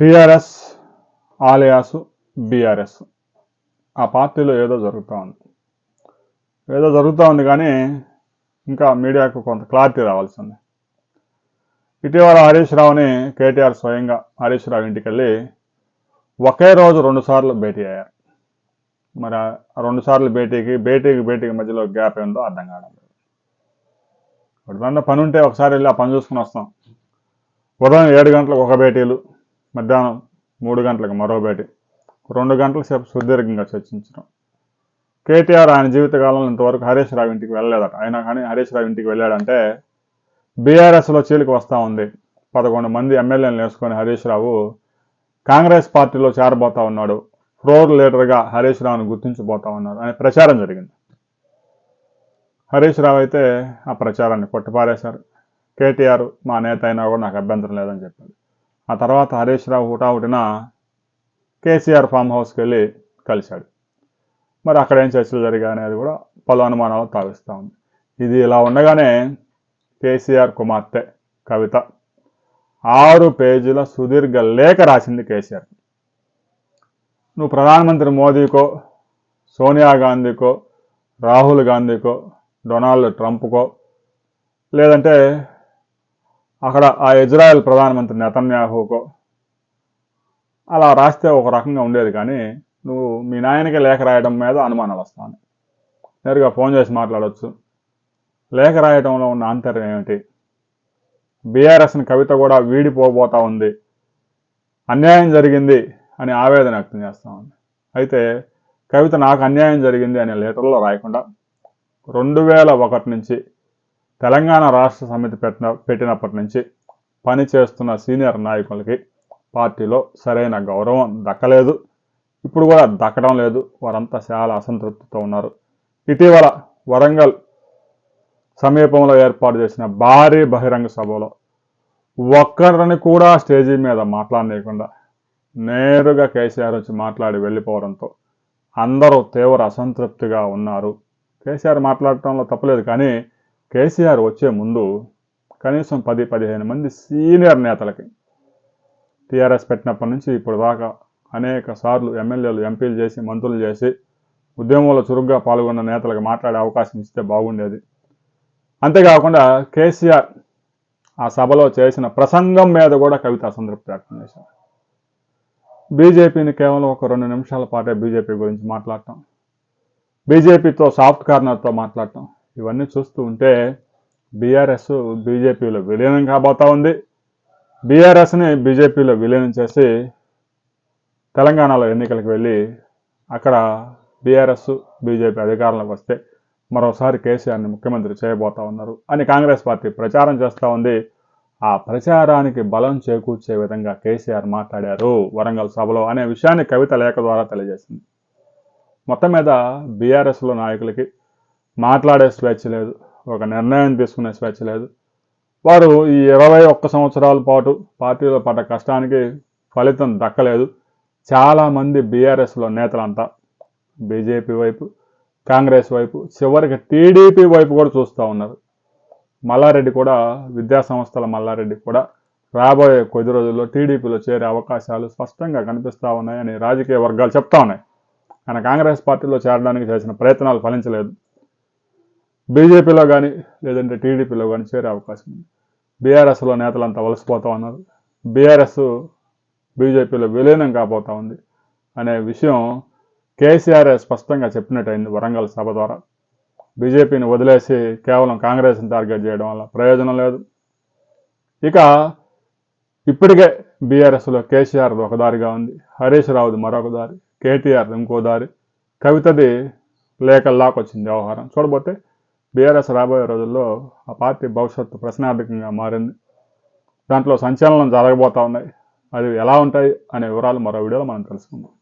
TRS ఆలయాసు BRS. ఆ పార్టీలో ఏదో జరుగుతూ ఉంది. ఏదో జరుగుతూ ఉంది కానీ ఇంకా మీడియాకు కొంత క్లారిటీ రావాల్సి ఉంది ఇటీవల హరీష్ రావుని కేటీఆర్ స్వయంగా హరీష్ రావు ఇంటికి వెళ్ళి ఒకే రోజు రెండుసార్లు భేటీ అయ్యారు. మరి రెండుసార్లు రెండు సార్లు భేటీకి భేటీకి భేటీకి మధ్యలో గ్యాప్ ఏందో అర్థం కావడం లేదు. ఎప్పుడన్నా పని ఉంటే ఒకసారి వెళ్ళి ఆ పని చూసుకుని వస్తాం. ఉదయం ఏడు గంటలకు ఒక భేటీలు మధ్యాహ్నం మూడు గంటలకు మరో భేటీ రెండు గంటల సేపు సుదీర్ఘంగా చర్చించడం. కేటీఆర్ ఆయన జీవితకాలంలో ఇంతవరకు హరీష్ రావు ఇంటికి వెళ్ళలేదట. అయినా కానీ హరీష్ రావు ఇంటికి వెళ్ళాడంటే బీఆర్ఎస్లో చీలిక వస్తూ ఉంది. పదకొండు మంది ఎమ్మెల్యేలను వేసుకొని హరీష్ రావు కాంగ్రెస్ పార్టీలో చేరబోతా ఉన్నాడు. ఫ్లోర్ లీడర్గా హరీష్ రావును గుర్తించబోతా ఉన్నాడు అనే ప్రచారం జరిగింది. హరీష్ రావు అయితే ఆ ప్రచారాన్ని కొట్టిపారేశారు. కేటీఆర్ మా నేత అయినా కూడా నాకు అభ్యంతరం లేదని చెప్పాడు. ఆ తర్వాత హరీష్ రావు హుటాహుటిన కేసీఆర్ ఫామ్ హౌస్కి వెళ్ళి కలిశాడు. మరి అక్కడ ఏం చర్చలు జరిగాయి అనేది కూడా పలు అనుమానాలు తావిస్తూ ఉంది. ఇది ఇలా ఉండగానే కేసీఆర్ కుమార్తె కవిత ఆరు పేజీల సుదీర్ఘ లేఖ రాసింది కేసీఆర్. నువ్వు ప్రధానమంత్రి మోదీకో సోనియా గాంధీకో రాహుల్ గాంధీకో డొనాల్డ్ ట్రంప్కో లేదంటే అక్కడ ఆ ఇజ్రాయెల్ ప్రధానమంత్రి నెతన్యాహుకో అలా రాస్తే ఒక రకంగా ఉండేది కానీ నువ్వు మీ నాయనకి లేఖ రాయడం మీద అనుమానాలు వస్తాను నేరుగా ఫోన్ చేసి మాట్లాడవచ్చు లేఖ రాయడంలో ఉన్న ఆంతర్యం ఏమిటి? బీఆర్ఎస్ని కవిత కూడా వీడిపోబోతా ఉంది. అన్యాయం జరిగింది అని ఆవేదన వ్యక్తం చేస్తా ఉంది. అయితే కవిత నాకు అన్యాయం జరిగింది అనే లెటర్లో రాయకుండా రెండు వేల ఒకటి నుంచి తెలంగాణ రాష్ట్ర సమితి పెట్టిన పెట్టినప్పటి నుంచి పనిచేస్తున్న సీనియర్ నాయకులకి పార్టీలో సరైన గౌరవం దక్కలేదు. ఇప్పుడు కూడా దక్కడం లేదు. వారంతా చాలా అసంతృప్తితో ఉన్నారు. ఇటీవల వరంగల్ సమీపంలో ఏర్పాటు చేసిన భారీ బహిరంగ సభలో ఒక్కరిని కూడా స్టేజీ మీద మాట్లాడలేకుండా నేరుగా కేసీఆర్ వచ్చి మాట్లాడి వెళ్ళిపోవడంతో అందరూ తీవ్ర అసంతృప్తిగా ఉన్నారు. కేసీఆర్ మాట్లాడటంలో తప్పలేదు కానీ కేసీఆర్ వచ్చే ముందు కనీసం పది పదిహేను మంది సీనియర్ నేతలకి టీఆర్ఎస్ పెట్టినప్పటి నుంచి ఇప్పుడు దాకా అనేక సార్లు ఎమ్మెల్యేలు ఎంపీలు చేసి మంత్రులు చేసి ఉద్యమంలో చురుగ్గా పాల్గొన్న నేతలకు మాట్లాడే అవకాశం ఇస్తే బాగుండేది. అంతేకాకుండా కేసీఆర్ ఆ సభలో చేసిన ప్రసంగం మీద కూడా కవిత సంతృప్తి వ్యక్తం చేశారు. బీజేపీని కేవలం ఒక రెండు నిమిషాల పాటే బీజేపీ గురించి మాట్లాడటం బీజేపీతో సాఫ్ట్ కార్నర్తో మాట్లాడటం ఇవన్నీ చూస్తూ ఉంటే బీఆర్ఎస్ బీజేపీలో విలీనం కాబోతా ఉంది. బీఆర్ఎస్ని బీజేపీలో విలీనం చేసి తెలంగాణలో ఎన్నికలకు వెళ్ళి అక్కడ బీఆర్ఎస్ బీజేపీ అధికారంలోకి వస్తే మరోసారి కేసీఆర్ని ముఖ్యమంత్రి చేయబోతా ఉన్నారు అని కాంగ్రెస్ పార్టీ ప్రచారం చేస్తూ ఉంది. ఆ ప్రచారానికి బలం చేకూర్చే విధంగా కేసీఆర్ మాట్లాడారు వరంగల్ సభలో అనే విషయాన్ని కవిత లేఖ ద్వారా తెలియజేసింది. మొత్తం మీద బీఆర్ఎస్లో నాయకులకి మాట్లాడే స్వేచ్ఛ లేదు ఒక నిర్ణయం తీసుకునే స్వేచ్ఛ లేదు. వారు ఈ ఇరవై ఒక్క సంవత్సరాల పాటు పార్టీలో పడ్డ కష్టానికి ఫలితం దక్కలేదు. చాలామంది బీఆర్ఎస్లో నేతలంతా బీజేపీ వైపు కాంగ్రెస్ వైపు చివరికి టీడీపీ వైపు కూడా చూస్తూ ఉన్నారు. మల్లారెడ్డి కూడా విద్యాసంస్థల మల్లారెడ్డి కూడా రాబోయే కొద్ది రోజుల్లో టీడీపీలో చేరే అవకాశాలు స్పష్టంగా కనిపిస్తూ ఉన్నాయని రాజకీయ వర్గాలు చెప్తా ఉన్నాయి. ఆయన కాంగ్రెస్ పార్టీలో చేరడానికి చేసిన ప్రయత్నాలు ఫలించలేదు. బీజేపీలో కానీ లేదంటే టీడీపీలో కానీ చేరే అవకాశం ఉంది. బీఆర్ఎస్లో నేతలంతా వలసిపోతా ఉన్నారు. బీఆర్ఎస్ బీజేపీలో విలీనం కాబోతా ఉంది అనే విషయం కేసీఆర్ స్పష్టంగా చెప్పినట్టయింది వరంగల్ సభ ద్వారా. బీజేపీని వదిలేసి కేవలం కాంగ్రెస్ని టార్గెట్ చేయడం వల్ల ప్రయోజనం లేదు. ఇక ఇప్పటికే బీఆర్ఎస్లో కేసీఆర్ ఒక దారిగా ఉంది. హరీష్ రావుది మరొక దారి. కేటీఆర్ ఇంకో దారి. కవితది లేఖల్లాకొచ్చింది వ్యవహారం. చూడబోతే బీఆర్ఎస్ రాబోయే రోజుల్లో ఆ పార్టీ భవిష్యత్తు ప్రశ్నార్థకంగా మారింది. దాంట్లో సంచలనం జరగబోతా ఉన్నాయి అది ఎలా ఉంటాయి అనే వివరాలు మరో వీడియోలో మనం తెలుసుకుందాం.